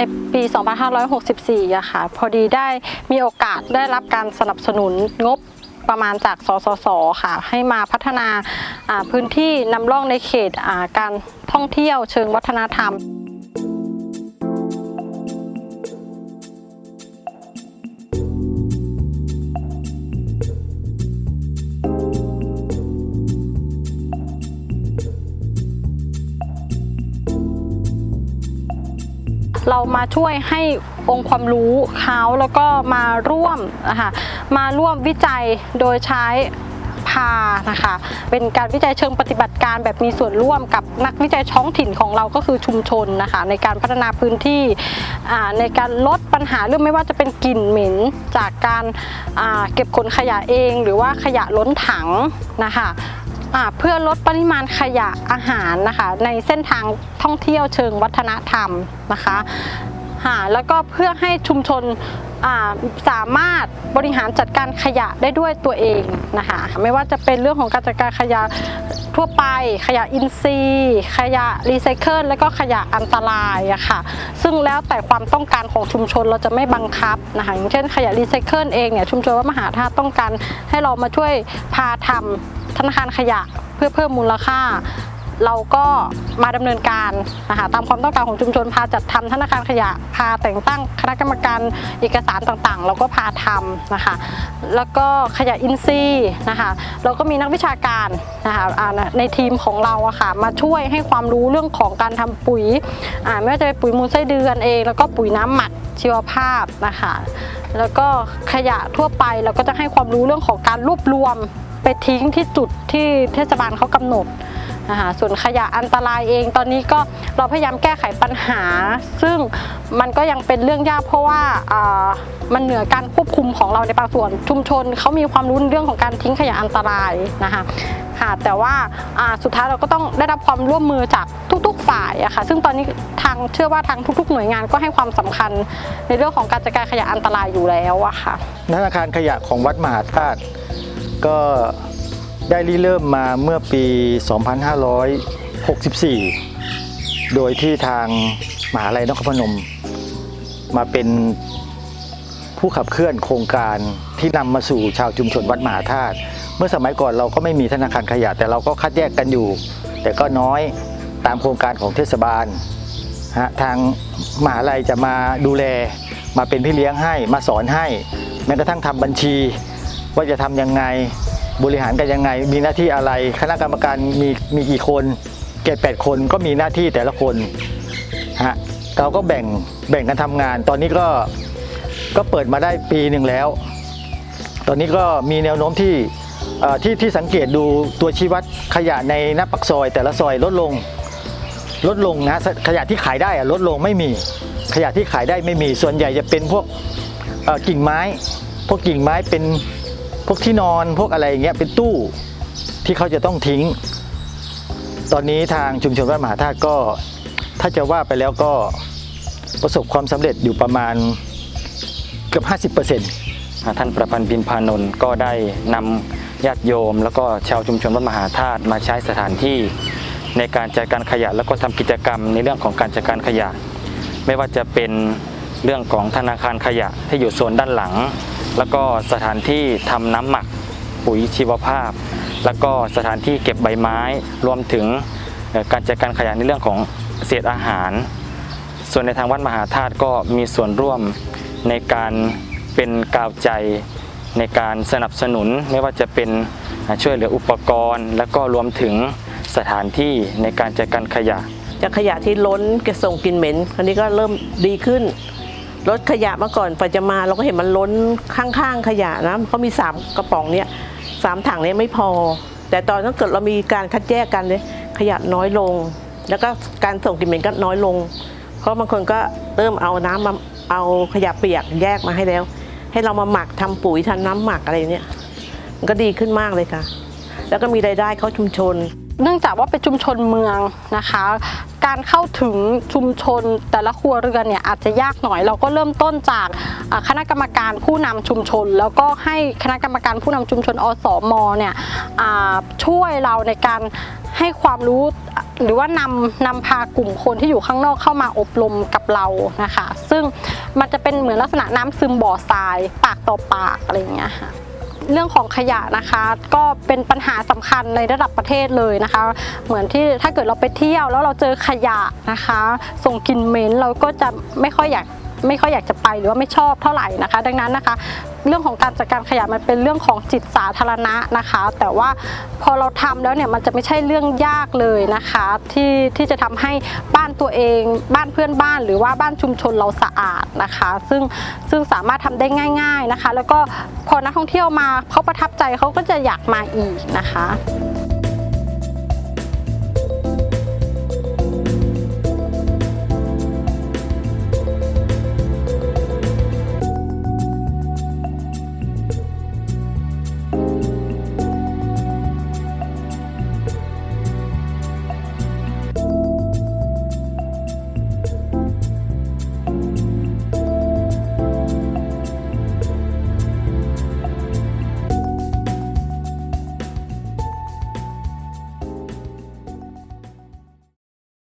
ในปี 2564อะค่ะพอดีได้มีโอกาสได้รับการสนับสนุนงบประมาณจากสสสค่ะ ให้มาพัฒนาพื้นที่นำร่องในเขตการท่องเที่ยวเชิงวัฒนธรรม เรามาช่วยให้องค์ความรู้เขาแล้วก็มาร่วมนะคะมาร่วมวิจัยโดยใช้พานะคะเป็นการวิจัยเชิงปฏิบัติการแบบมีส่วนร่วมกับนักวิจัยท้องถิ่นของเราก็คือชุมชนนะคะในการพัฒนาพื้นที่ในการลดปัญหาเรื่องไม่ว่าจะเป็นกลิ่นเหม็นจากการเก็บขนขยะเอง หรือว่าขยะล้นถังนะคะ เพื่อลดปริมาณขยะอาหารนะคะ ในเส้นทางท่องเที่ยวเชิงวัฒนธรรมนะคะ ค่ะแล้วก็เพื่อให้ชุมชนสามารถบริหารจัดการขยะได้ด้วยตัวเองนะคะไม่ว่าจะเป็นเรื่องของการจัดการขยะทั่วไป ขยะอินทรีย์ ขยะรีไซเคิลแล้วก็ขยะอันตรายอะค่ะซึ่งแล้วแต่ความต้องการของชุมชนเราจะไม่บังคับนะคะอย่างเช่นขยะรีไซเคิลเองเนี่ยชุมชนวัดมหาธาตุต้องการให้เรามาช่วยพาทำธนาคารขยะเพื่อเพิ่มมูลค่า เราก็มาดำเนินการนะคะตามความต้องการของชุมชนพาจัดทำธนาคารขยะพาแต่งตั้งคณะกรรมการเอกสารต่างๆ เราก็พาทำนะคะแล้วก็ขยะอินทรีย์นะคะเราก็มีนักวิชาการนะคะในทีมของเราอะค่ะมาช่วยให้ความรู้เรื่องของการทำปุ๋ยไม่ว่าจะเป็นปุ๋ยมูลไส้เดือนเอง แล้วก็ปุ๋ยน้ำหมักชีวภาพนะคะแล้วก็ขยะทั่วไปเราก็จะให้ความรู้เรื่องของการรวบรวมไปทิ้งที่จุดที่เทศบาลเขากำหนด นะคะส่วนขยะอันตรายเองตอนนี้ก็เราพยายามแก้ไขปัญหา ซึ่งมันก็ยังเป็นเรื่องยากเพราะว่ามันเหนือการควบคุมของเราในบางส่วนชุมชนเขามีความรู้เรื่องของการทิ้งขยะอันตรายนะคะค่ะแต่ว่าสุดท้ายเราก็ต้องได้รับความร่วมมือจากทุกๆฝ่ายอะค่ะซึ่งตอนนี้ทางเชื่อว่าทางทุก ๆ หน่วยงานก็ให้ความสำคัญในเรื่องของการจัดการขยะอันตรายอยู่แล้วอะค่ะธนาคารขยะของวัดมหาธาตุก็ ได้ริเริ่มมาเมื่อปี 2564 โดยที่ทางมหาลัยนครพนม มาเป็นผู้ขับเคลื่อนโครงการที่นำมาสู่ชาวชุมชนวัดมหาธาตุ เมื่อสมัยก่อนเราก็ไม่มีธนาคารขยะ แต่เราก็คัดแยกกันอยู่ แต่ก็น้อยตามโครงการของเทศบาลฮะทางมหาลัยจะมาดูแลมาเป็นพี่เลี้ยงให้มาสอนให้แม้กระทั่งทำบัญชี ว่าจะทำยังไง บริหารกันยังไง มีหน้าที่อะไร คณะกรรมการมีมีกี่คนเจ็ดแปดคนก็มีหน้าที่แต่ละคนฮะเราก็แบ่งแบ่งกันทำงาน ตอนนี้ก็ก็เปิดมาได้ปีหนึ่งแล้ว ตอนนี้ก็มีแนวโน้มที่ที่ที่สังเกตดูตัวชี้วัดขยะในหน้าปักซอย แต่ละซอยลดลงลดลงนะขยะที่ขายได้อะลดลงไม่มีขยะที่ขายได้ไม่มีส่วนใหญ่จะเป็นพวกกิ่งไม้ พวกกิ่งไม้เป็น วกที่นอนพวกอะไรอย่างเงี้ยเป็นตู้ที่เขาจะต้องทิ้ง ตอนนี้ทางชุมชนวัดมหาธาตุก็ถ้าจะว่าไปแล้วก็ประสบความสำเร็จอยู่ประมาณเกือบ 50%ท่านประพันธ์พิมพานนท์ก็ได้นำญาติโยม แล้วก็ชาวชุมชนวัดมหาธาตุมาใช้สถานที่ ในการจัดการขยะแล้วก็ทำกิจกรรมในเรื่องของการจัดการขยะ ไม่ว่าจะเป็นเรื่องของธนาคารขยะที่อยู่โซนด้านหลัง แล้วก็สถานที่ทำน้ำหมักปุ๋ยชีวภาพ แล้วก็สถานที่เก็บใบไม้รวมถึงการจัดการขยะในเรื่องของเศษอาหาร ส่วนในทางวัดมหาธาตุก็มีส่วนร่วมในการเป็นกาวใจในการสนับสนุนไม่ว่าจะเป็นช่วยเหลืออุปกรณ์ แล้วก็รวมถึงสถานที่ในการจัดการขยะ จากขยะที่ล้นกระส่งกลิ่นเหม็นคราวนี้ก็เริ่มดีขึ้น รถขยะมื่อก่อนไฟจะมาเราก็เห็นมันล้นข้างๆขยะนะเขามีสามกระป๋องเนี้ยสามถังเนี้ยไม่พอ แต่ตอนถ้าเกิดเรามีการคัดแยกกันเลยขยะน้อยลง แล้วก็การส่งกลิ่นเหม็นก็น้อยลง เพราะบางคนก็เริ่มเอาน้ำมาเอาขยะเปียกแยกมาให้แล้ว ให้เรามาหมักทำปุ๋ยทำน้ำหมักอะไรเนี้ยมันก็ดีขึ้นมากเลยค่ะ แล้วก็มีรายได้เข้าชุมชนเนื่องจากว่าเป็นชุมชนเมืองนะคะ การเข้าถึงชุมชนแต่ละครัวเรือนเนี่ยอาจจะยากหน่อย เราก็เริ่มต้นจากคณะกรรมการผู้นำชุมชน แล้วก็ให้คณะกรรมการผู้นำชุมชน อสมเนี่ยช่วยเราในการให้ความรู้หรือว่านำนำพากลุ่มคนที่อยู่ข้างนอกเข้ามาอบรมกับเรานะคะ ซึ่งมันจะเป็นเหมือนลักษณะน้ำซึมบ่อทรายปากต่อปากอะไรอย่างเงี้ยค่ะ เรื่องของขยะนะคะ ก็เป็นปัญหาสำคัญในระดับประเทศเลยนะคะ เหมือนที่ถ้าเกิดเราไปเที่ยวแล้วเราเจอขยะนะคะ ส่งกลิ่นเหม็นเราก็จะไม่ค่อยอยาก ไม่ค่อยอยากจะไปหรือว่าไม่ชอบเท่าไหร่นะคะ ดังนั้นนะคะ เรื่องของการจัดการขยะมันเป็นเรื่องของจิตสาธารณะนะคะ แต่ว่าพอเราทำแล้วเนี่ยมันจะไม่ใช่เรื่องยากเลยนะคะที่ที่จะทำให้บ้านตัวเอง บ้านเพื่อนบ้าน หรือว่าบ้านชุมชนเราสะอาดนะคะ ซึ่งซึ่งสามารถทำได้ง่าย ๆนะคะ แล้วก็พอนักท่องเที่ยวมาเขาประทับใจเขาก็จะอยากมาอีกนะคะ